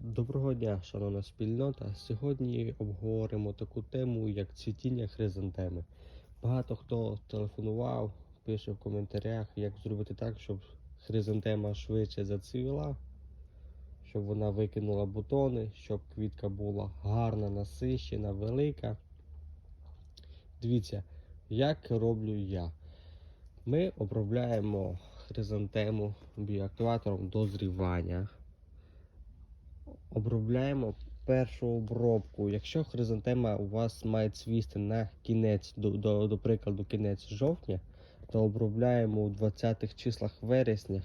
Доброго дня, шановна спільнота. Сьогодні обговоримо таку тему, як цвітіння хризантеми. Багато хто телефонував, пише в коментарях, як зробити так, щоб хризантема швидше зацвіла, щоб вона викинула бутони, щоб квітка була гарна, насищена, велика. Дивіться, як роблю я. Ми обробляємо хризантему біоактиватором дозрівання обробляємо першу обробку. Якщо хризантема у вас має цвісти на кінець, до, до, до прикладу, кінець жовтня, то обробляємо у 20-х числах вересня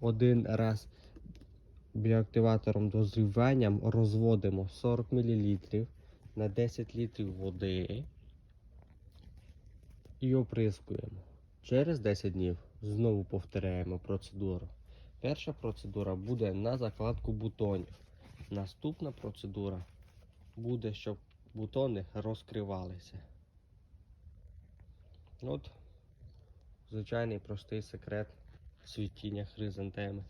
один раз біоактиватором дозріванням розводимо 40 мл на 10 літрів води і оприскуємо. Через 10 днів знову повторяємо процедуру. Перша процедура буде на закладку бутонів. Наступна процедура буде, щоб бутони розкривалися. От звичайний простий секрет цвітіння хризантеми.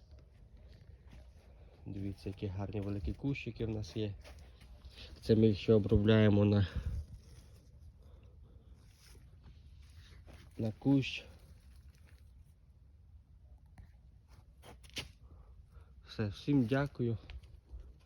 Дивіться, які гарні великі кущики в нас є. Це ми їх ще обробляємо на, на кущ. Все, всім дякую